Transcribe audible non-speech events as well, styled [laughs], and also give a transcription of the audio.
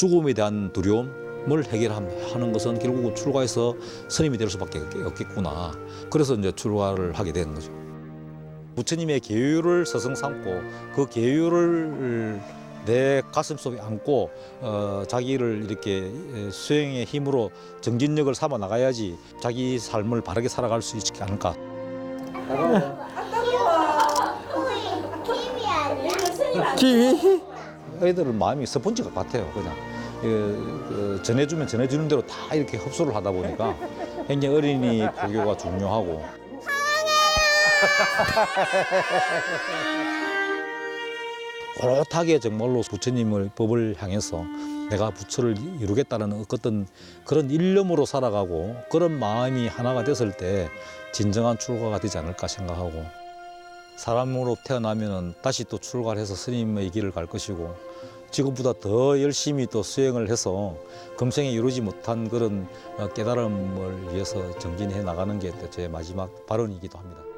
죽음에 대한 두려움을 해결하는 것은 결국은 출가해서 스님이 될 수밖에 없겠구나. 그래서 이제 출가를 하게 된 거죠. 부처님의 계율을 서성 삼고 그 계율을 내 가슴 속에 안고 어, 자기를 이렇게 수행의 힘으로 정진력을 삼아 나가야지 자기 삶을 바르게 살아갈 수 있지 않을까. 키위? 애들은 마음이 스펀지가 같아요. 그냥 그, 그 전해주면 전해주는 대로 다 이렇게 흡수를 하다 보니까 [laughs] 굉장히 어린이 보교가 중요하고 오롯하게 정말로 부처님을 법을 향해서 내가 부처를 이루겠다는 어떤 그런 일념으로 살아가고 그런 마음이 하나가 됐을 때 진정한 출가가 되지 않을까 생각하고 사람으로 태어나면은 다시 또 출가를 해서 스님의 길을 갈 것이고 지금보다 더 열심히 또 수행을 해서 금생에 이루지 못한 그런 어, 깨달음을 위해서 정진해 나가는 게 제 마지막 발언이기도 합니다.